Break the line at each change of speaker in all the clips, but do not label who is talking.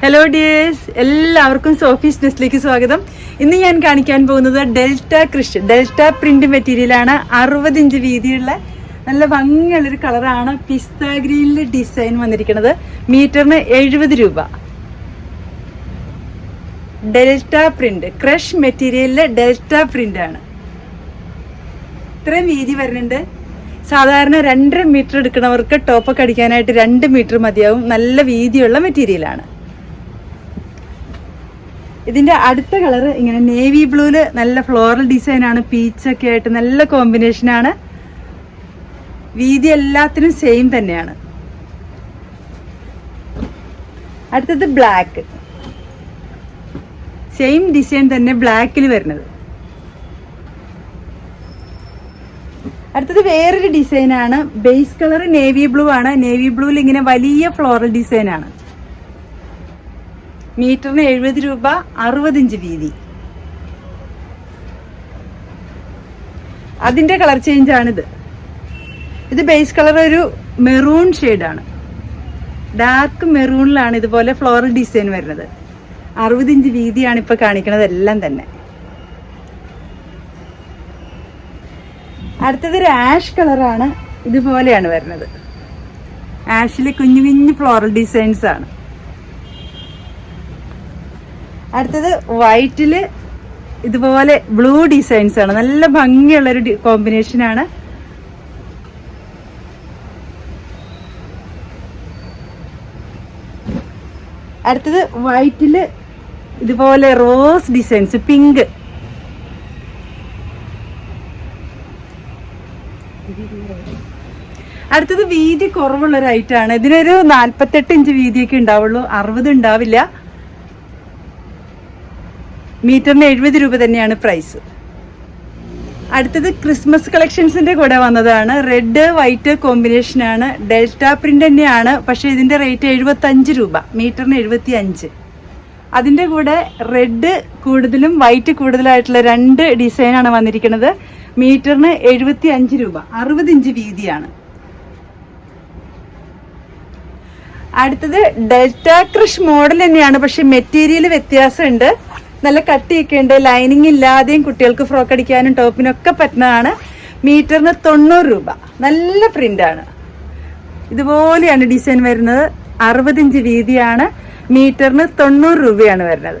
Hello dears എല്ലാവർക്കും Sophie's നെസ്റ്റിലേക്ക് സ്വാഗതം. ഇന്ന് ഞാൻ കാണിക്കാൻ പോകുന്നത് ഡെൽറ്റ ക്രിഷ് ഡെൽറ്റ പ്രിന്റ് മെറ്റീരിയലാണ് അറുപത് ഇഞ്ച് വീതിയുള്ള നല്ല ഭംഗിയുള്ളൊരു കളറാണ് പിസ്ത ഗ്രീനിൽ ഡിസൈൻ വന്നിരിക്കുന്നത്. മീറ്ററിന് എഴുപത് രൂപ. ഡെൽറ്റ പ്രിന്റ് ക്രഷ് മെറ്റീരിയലിലെ ഡെൽറ്റ പ്രിന്റ് ആണ്. ഇത്രയും വീതി വരുന്നുണ്ട്. സാധാരണ രണ്ടര മീറ്റർ എടുക്കുന്നവർക്ക് ടോപ്പൊക്കെ അടിക്കാനായിട്ട് രണ്ട് മീറ്റർ മതിയാവും. നല്ല വീതിയുള്ള മെറ്റീരിയലാണ് ഇതിന്റെ അടുത്ത കളർ ഇങ്ങനെ നേവി ബ്ലൂൽ നല്ല ഫ്ലോറൽ ഡിസൈൻ ആണ് പീച്ചൊക്കെ ആയിട്ട് നല്ല കോമ്പിനേഷൻ ആണ്. വീതി എല്ലാത്തിനും സെയിം തന്നെയാണ്. അടുത്തത് ബ്ലാക്ക് സെയിം ഡിസൈൻ തന്നെ ബ്ലാക്കിൽ വരുന്നത്. അടുത്തത് വേറൊരു ഡിസൈൻ ആണ്. ബേസ് കളർ നേവി ബ്ലൂ ആണ്. നേവി ബ്ലൂവിൽ ഇങ്ങനെ വലിയ ഫ്ലോറൽ ഡിസൈൻ ആണ്. മീറ്ററിന് എഴുപത് രൂപ അറുപത് ഇഞ്ച് വീതി. അതിന്റെ കളർ ചേഞ്ച് ആണിത്. ഇത് ബേസ് കളർ ഒരു മെറൂൺ ആണ്. ഡാർക്ക് മെറൂണിലാണ് ഇതുപോലെ ഫ്ലോറൽ ഡിസൈൻ വരുന്നത്. അറുപത് ഇഞ്ച് വീതിയാണ് ഇപ്പോൾ കാണിക്കുന്നത് എല്ലാം തന്നെ. അടുത്തത് ഒരു ആഷ് കളറാണ് ഇതുപോലെയാണ് വരുന്നത്. ആഷിൽ കുഞ്ഞു കുഞ്ഞു ഫ്ലോറൽ ഡിസൈൻസ് ആണ്. അടുത്തത് വൈറ്റിൽ ഇതുപോലെ ബ്ലൂ ഡിസൈൻസ് ആണ്. നല്ല ഭംഗിയുള്ള ഒരു കോമ്പിനേഷൻ ആണ്. അടുത്തത് വൈറ്റിൽ ഇതുപോലെ റോസ് ഡിസൈൻസ് പിങ്ക്. അടുത്തത് വീതി കുറവുള്ള ഒരു ഐറ്റാണ് ഇതിനൊരു നാല്പത്തെട്ട് ഇഞ്ച് വീതിയൊക്കെ ഉണ്ടാവുള്ളൂ. അറുപത് ഉണ്ടാവില്ല. മീറ്ററിന് എഴുപത് രൂപ തന്നെയാണ് പ്രൈസ് അടുത്തത് ക്രിസ്മസ് കളക്ഷൻസിന്റെ കൂടെ വന്നതാണ്. റെഡ് വൈറ്റ് കോമ്പിനേഷനാണ് ഡെൽറ്റ പ്രിന്റ് തന്നെയാണ്. പക്ഷേ ഇതിന്റെ റേറ്റ് എഴുപത്തഞ്ച് രൂപ. മീറ്ററിന് എഴുപത്തി അഞ്ച് അതിന്റെ കൂടെ റെഡ് കൂടുതലും വൈറ്റ് കൂടുതലായിട്ടുള്ള രണ്ട് ഡിസൈനാണ് വന്നിരിക്കുന്നത്. മീറ്ററിന് എഴുപത്തി അഞ്ച് രൂപ. അറുപത് ഇഞ്ച് വീതിയാണ്. അടുത്തത് ഡെൽറ്റ ക്രിഷ് മോഡൽ തന്നെയാണ്. പക്ഷെ മെറ്റീരിയൽ വ്യത്യാസമുണ്ട്. നല്ല കട്ടിയൊക്കെ ഉണ്ട്. ലൈനിങ് ഇല്ലാതെയും കുട്ടികൾക്ക് ഫ്രോക്ക് അടിക്കാനും ടോപ്പിനും ഒക്കെ പറ്റുന്നതാണ്. മീറ്ററിന് തൊണ്ണൂറ് രൂപ. നല്ല പ്രിന്റാണ് ഇതുപോലെയാണ് ഡിസൈൻ വരുന്നത്. അറുപതിഞ്ച് വീതിയാണ്. മീറ്ററിന് തൊണ്ണൂറ് രൂപയാണ് വരുന്നത്.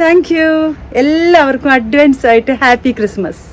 താങ്ക് യു എല്ലാവർക്കും അഡ്വാൻസ് ആയിട്ട് ഹാപ്പി ക്രിസ്മസ്